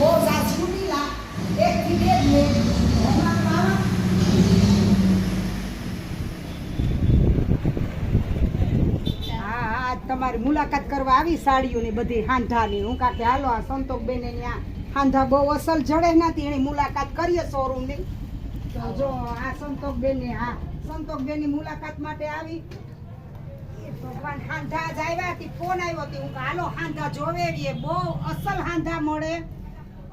બહુ જ આ છૂટીલા એક બે તમારી મુલાકાત કરવા આવી સાડીઓની બધી હાંધાની. હું કાકે હાલો આ સંતોષબેન આ હાંધા બહુ અસલ જડે નથી, એની મુલાકાત કરીએ શોરૂમની તો જો આ સંતોષબેન હા સંતોષબેનની મુલાકાત માટે આવી. ભગવાન હાંધા જ આવ્યા હતી, ફોન આવ્યો હતી. હું હાલો, હાંધા જોવે બહુ અસલ હાંધા મળે.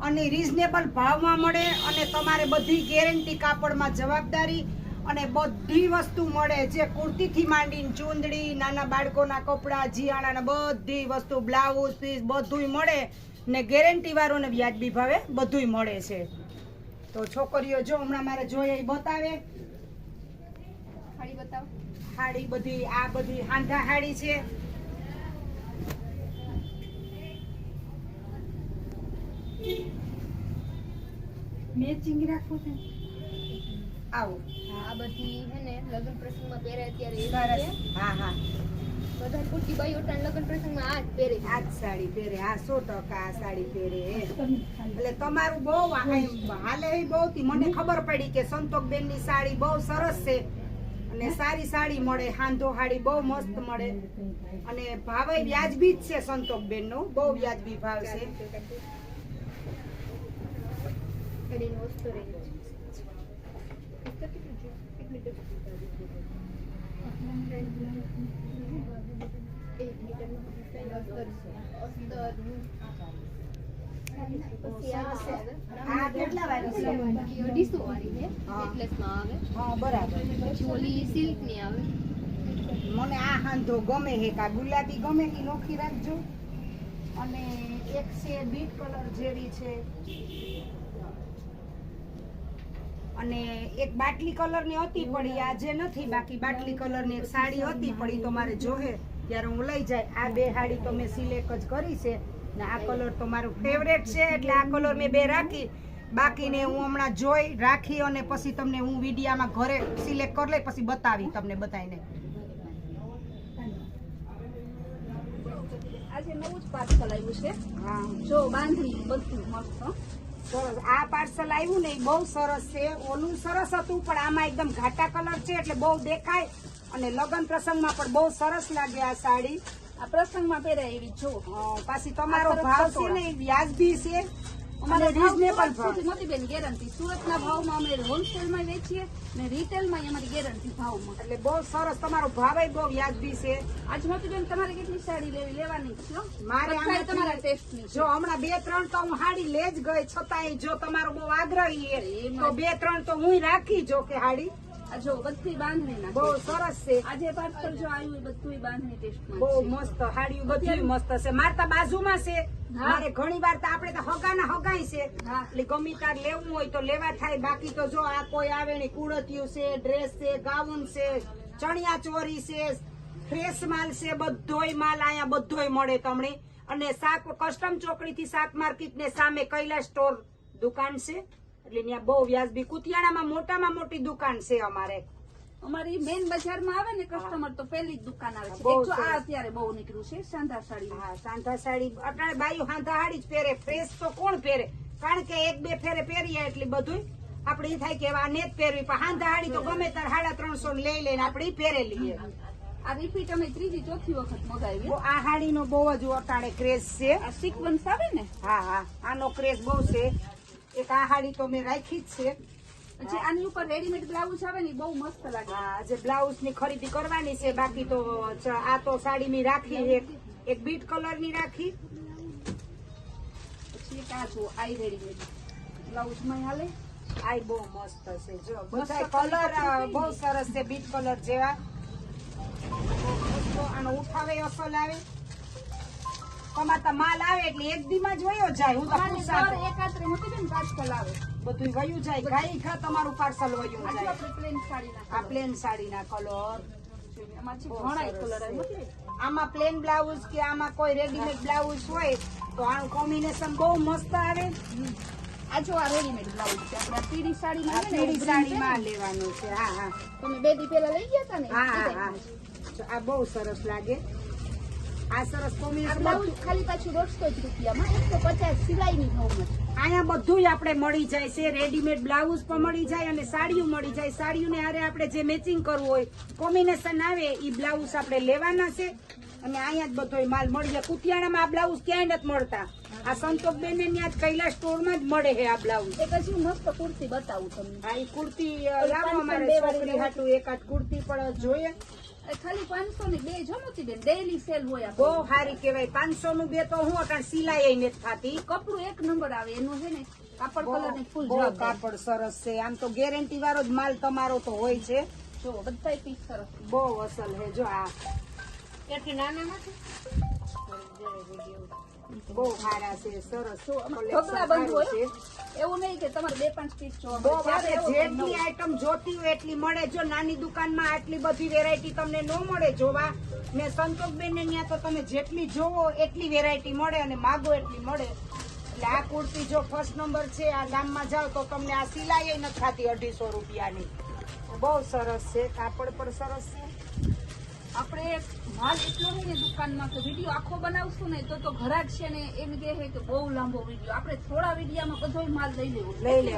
અને રિઝનેબલ ભાવમાં મળે અને તમારે બધી ગેરંટી કાપડમાં જવાબદારી અને બધી વસ્તુ મળે. જે કુર્તીથી માંડીને ચૂંદડી નાના બાળકોના કપડાં જીયાણાના બધી વસ્તુ બ્લાઉઝ પીસ બધુંય મળે ને ગેરંટી વાળું ને વ્યાજબી ભાવે બધુંય મળે છે. તો છોકરીઓ જો હમણાં મારે જોઈએ એ બતાવે. હાડી બતાવો. હાડી બધી આ બધી હાંધા હાડી છે. મેચિંગ રાખો છે આવો. આ બધી હે ને લગ્ન પ્રસંગમાં પહેરે અત્યારે એ હા હા. બધા કુર્તી બાઈ ઓટાણ લગ્ન પ્રસંગમાં આ જ પહેરે આ જ સાડી પહેરે. આ સો ટકા આ સાડી પહેરે એટલે તમારું બહુ હાલે બહુ થી મને ખબર પડી કે સંતોકબેનની સાડી બહુ સરસ છે. અને સારી સાડી મળે હાંધો હાડી બહુ મસ્ત મળે. અને ભાવે વ્યાજબી જ છે સંતોકબેન નો બહુ વ્યાજબી ભાવ છે. કરીને વસ્તુ રહી મને આ હાંધો ગમે હે કા ગુલાબી ગમે એ નોખી રાખજો. અને એક છે બીટ કલર જેવી છે. અને એક બાટલી કલરની હતી પડી આજે નથી બાકી બાટલી કલરની એક સાડી હતી પડી તો મારે જોહે. ત્યારે હું લઈ જાય. આ બે સાડી તો મેં સિલેક્ટ જ કરી છે ને આ કલર તો મારું ફેવરેટ છે એટલે આ કલર મેં બે રાખી. બાકીને હું હમણાં જોઈ રાખી અને પછી તમને હું વિડીયામાં ઘરે સિલેક્ટ કરી લઈ પછી બતાવી તમને બતાવીને આજે નવું જ પાર્સલ આવ્યું છે. હા. જો બાંધણી બધું મસ્ત. હો. સરસ. આ પાર્સલ આવ્યું ને એ બહુ સરસ છે. ઓલું સરસ હતું પણ આમાં એકદમ ઘાટા કલર છે એટલે બહુ દેખાય. અને લગ્ન પ્રસંગમાં પણ બહુ સરસ લાગે આ સાડી. આ પ્રસંગમાં પહેરાય એવી છો પાછી તમારો ભાવ છે ને એ વ્યાજબી છે. અને રીઝનેબલ ભાવ. મોતી બેન ગેરંટી સુરતના ભાવમાં અમે હોલસેલમાં વેચીએ ને રિટેલમાં અમારી ગેરંટી ભાવમાં. એટલે બહુ સરસ તમારો ભાવ બહુ વ્યાજબી છે. આજ મોતી બેન તમારે કેટલી સાડી લેવી લેવાની છે મારે તમારા ટેસ્ટની જો હમણાં બે ત્રણ તો હું હાડી લે જ ગઈ છતાંય જો તમારો બહુ આગ્રહી તો બે ત્રણ તો હું રાખી જો કે હાડી. જો બધી બાંધણી બહુ સરસ છે. આજે પાર્સલ જો આવ્યું બધું બાંધણી ટેસ્ટ બહુ મસ્ત હાડીઓ બધું મસ્ત છે. મારતા બાજુમાં છે. મારે ઘણી વાર તો આપણે તો હગાના હગાય છે. એટલે ગમી તાર લેવું હોય તો લેવા થાય. બાકી તો જો આ કોઈ આવે ને કુડતિયું છે ડ્રેસ છે ગાઉન છે ચણિયા ચોરી છે ફ્રેશ માલ છે બધોય માલ અહીંયા બધોય મળે તમને. અને શાક કસ્ટમ ચોકડી થી શાક માર્કેટ ને સામે કૈલાસ સ્ટોર દુકાન છે. એટલે ત્યાં બહુ વ્યાજબી. કુતિયાણામાં મોટામાં મોટી દુકાન છે અમારે. અમારી મેન બજારમાં આવે ને કસ્ટમર તો પેલી જ દુકાન આવે છે. આ અત્યારે બહુ નીકળ્યું છે સાંધા સાડી. હા સાંધા સાડી. અટાણે બાયું સાંધા સાડી જ પહેરે. ફ્રેશ તો કોણ પહેરે? કારણ કે એક બે ફેરે પહેરીએ એટલે બધું આપણે એ થાય કે આને નેત પહેરવી. પણ સાંધા હાડી તો ગમે ત્યારે સાડા ત્રણસો ની લઈ લઈને આપણે પહેરે લઈએ. આ રિપીટ અમે ત્રીજી ચોથી વખત મગાવી આ હાડીનો બહુ જ અટાણે ક્રેઝ છે. આ સિક્વન્સ આવે ને? હા હા. આનો ક્રેઝ બહુ છે. એક આ હાડી તો મેં રાખી જ છે. પછી આની ઉપર રેડીમેડ બ્લાઉઝ આવે ને બહુ મસ્ત લાગે. હા આજે બ્લાઉઝની ખરીદી કરવાની છે બાકી તો આ તો સાડી ની રાખી એક એક બીટ કલરની રાખી. પછી એક આ જો આઈ રેડીમેડ બ્લાઉઝમાં હાલે. આઈ બહુ મસ્ત છે જો બધા કલર બહુ સરસ છે બીટ કલર જેવા. તો આનો ઉઠાવે અસલ આવે. તમારે તો માલ આવે એટલે એક દીમાં જ વયો જાય. હું તો અમારે એકાત્રે મોટી બેન પાર્સલ આવે. બધું વયું જાય. ગાઈ ખા તમારું પાર્સલ વયું જાય. પ્લેન સાડી આ પ્લેન સાડીના કલર. આમાં પ્લેન બ્લાઉઝ કે આમાં કોઈ રેડીમેડ બ્લાઉઝ હોય તો આનું કોમ્બિનેશન બહુ મસ્ત આવે. આ જો આ રેડીમેડ બ્લાઉઝ છે. આપણે પીળી સાડીમાં પીળી. સાડીમાં લેવાનું છે. હા હા. તમે બે દી પેલા લઈ ગયા હતા ને? હા હા હા. આ બહુ સરસ લાગે. આ સરસ આ ખાલી પાછું દોઢસો જ રૂપિયામાં. એકસો પચાસ સિલાઈની ભાવમાં અહીંયા બધું આપણે મળી જાય છે. રેડીમેડ બ્લાઉઝ પણ મળી જાય અને સાડીઓ મળી જાય. સાડીઓને હારે આપણે જે મેચિંગ કરવું હોય કોમ્બિનેશન આવે એ બ્લાઉઝ આપણે લેવાના છે. અને અહીંયા જ બધો માલ મળી જાય. કુતિયાણામાં આ બ્લાઉઝ ક્યાંય નથી મળતા. આ સંતોષબેન ને ત્યાં જ કૈલાસ સ્ટોરમાં જ મળે છે આ બ્લાઉઝ. એક હજી મસ્ત કુર્તી બતાવું તમને. કુર્તી લાવો અમારે છોકરી હાટું એકાદ કુર્તી પણ જોઈએ. ખાલી પાંચસો ની બે જો મોતી બેન ડેઈલી સેલ હોય બહુ હારી સારી કહેવાય. પાંચસો નું બે તો હું અટાણ સિલાઈ નથી થતી. કપડું એક નંબર આવે એનું છે ને કાપડ કલરની ફૂલ કાપડ સરસ છે. આમ તો ગેરંટી વાળો જ માલ તમારો તો હોય છે. જો બધા પીસ સરસ. બહુ અસલ છે. જો આ. ત્યાંથી નાના નથી બહુ સારા છે સરસ જો આમાં collection ઢગલા બંધ હોય? એવું નહીં કે તમારે બે પાંચ પીસ જોવા બહુ મળે. જ્યારે આપણે એવું જેટલી આઈટમ જોતી હોય એટલી મળે. જો નાની દુકાનમાં આટલી બધી વેરાયટી તમને ન મળે જોવા ને સંતોષબેન ને ત્યાં તો તમે જેટલી જોવો એટલી વેરાયટી મળે અને માગો એટલી મળે. એટલે આ કુર્તી જો ફર્સ્ટ નંબર છે આ ગામમાં જાઓ તો તમને આ સિલાઈ નથી થતી અઢીસો રૂપિયાની. બહુ સરસ છે કાપડ પણ સરસ છે. આપણે માલ એટલો હોય ને દુકાનમાં કે વીડિયો આખો બનાવશું ને તો તો ઘરાક છે ને એમ કહે છે કે બહુ લાંબો વીડિયો. આપણે થોડા વિડીયામાં બધો માલ લઈ લેવો. લઈ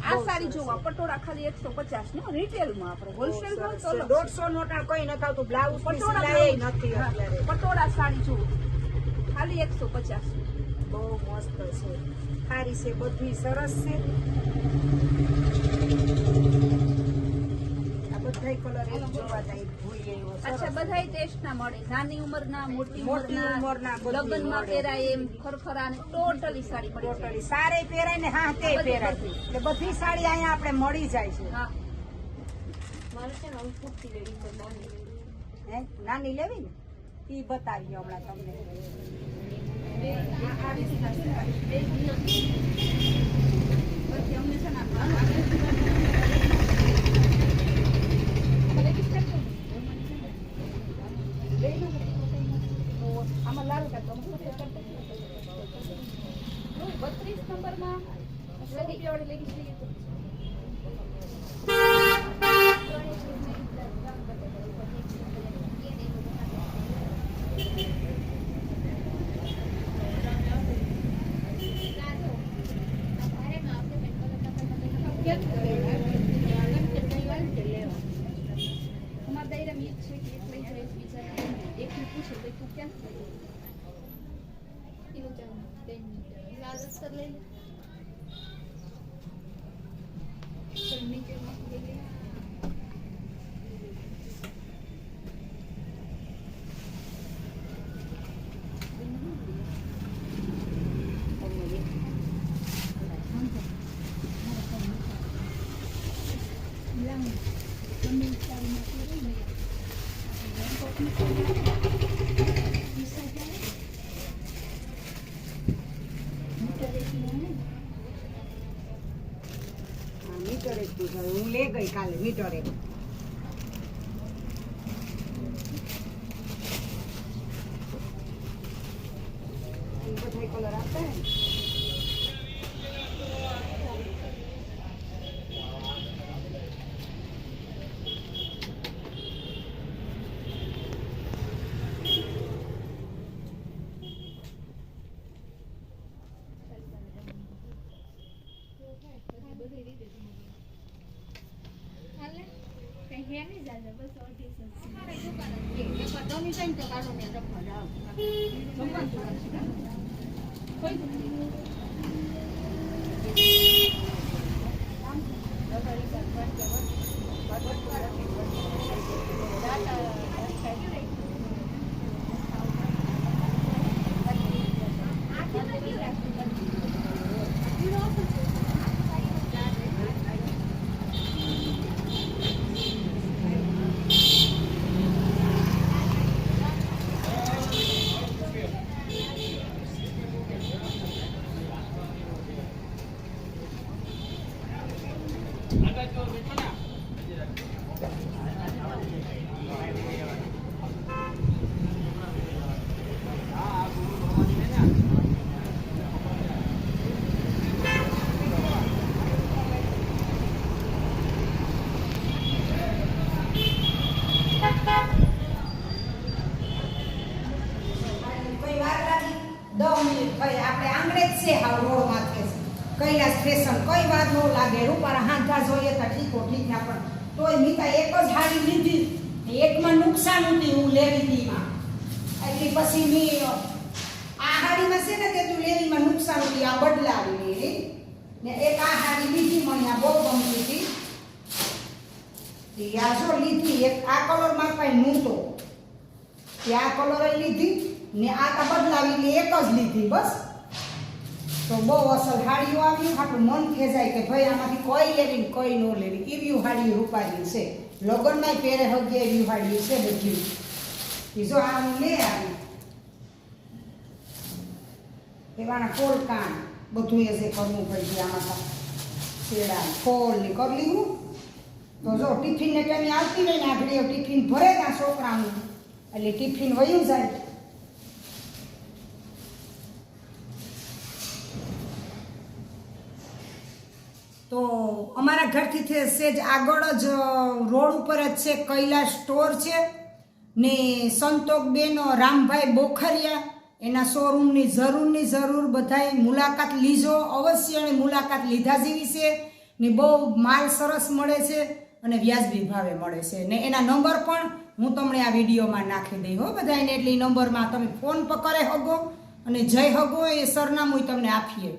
આ સારી સાડી જોવા પટોળા ખાલી એકસો પચાસ નો રિટેલમાં આપણે હોલસેલ. દોઢસો નોટા કઈ નથી આવતું બ્લાઉઝ પટોળા નથી પટોળા સાડી જુઓ ખાલી એકસો પચાસ. બહુ મસ્ત છે. સારી છે બધી સરસ છે. આ બધાય કલર એક જોવા જાય ભૂઈ એવો અચ્છા બધાય ટેસ્ટ ના મળે. નાની ઉંમરના મોટી મોટી બધી લગ્નમાં પહેરાય એમ ખરખરા ને ટોટલી સાડી મળી. ટોટલી સારે પહેરાય ને હા તે બધી, પહેરાય. એટલે બધી સાડી અહીંયા આપણે મળી જાય છે. હા. મારે છે ને કુર્તી લેવી છે નાની. હે? નાની લેવી ને? એ બતાવી હમણાં તમને. આવી છે. બે દિવસ. પછી અમને છે ને આ ભલે કે છે ને. લઈ લો. તો આમાં લાલ કાઢ દો. બત્રીસ નંબરમાં સો રૂપિયા વાળી લેગીસ લઈએ તો. અમારા દાયરામાં ઈ જ છે કે એક લઈ જાય બીજા એકને પૂછે ભાઈ તું ક્યાં હા મીટર એક પૂછાય હું લઈ ગઈ કાલે મીટર. કલર આપે ને? 정관 들어가시다. 거의 તોય એક જ હારી લીધી. એકમાં નુકસાન હતી હું લેવી હતીમાં એટલે પછી મેં, આ હારીમાં છે ને કે તું લેવીમાં નુકસાન હતી, આ બદલાવી મેં ને એક આ હારી લીધી, મને આ બહુ ગમતી હતી. તે આ જો લીધી, એક આ કલરમાં કાંઈ નહોતો. તે આ કલર લીધી, ને આ તો બદલાવી એક જ લીધી બસ. તો બહુ અસલ હાડીઓ આવી આપણું મન ખેંચાય કે ભાઈ આમાંથી કોઈ લેવી ને કોઈ ન લેવી. એવી હાડી રૂપારી છે. લગ્નમાં પહેરે હગે એવી હાડી છે બધી. બીજો જો આ લે આવી એવાના કોલ કાન. બધું એ જે કરવું પડશે આમાં શેડા, ફોલ ને કરી લીધું તો જો ટિફિન ને ટાઈમે આવતી નહીં ને આગળ ટિફિન ભરે ત્યાં છોકરાનું એટલે ટિફિન વયું જાય તો ઘરથી સેજ આગળ જ રોડ ઉપર જ છે, કૈલાસ સ્ટોર છે. ને સંતોકબેન રામભાઈ બોખરિયા, એના શોરૂમની જરૂરની જરૂર બધાએ મુલાકાત લીજો અવશ્ય અને મુલાકાત લીધા જેવી છે. ને બહુ માલ સરસ મળે છે અને વ્યાજબી ભાવે મળે છે. ને એના નંબર પણ હું તમને આ વિડીયોમાં નાખી દઈ હો બધાને એટલે નંબરમાં તમે ફોન પર કરે હગો અને જય હગો, એ સરનામું તમને આપીએ.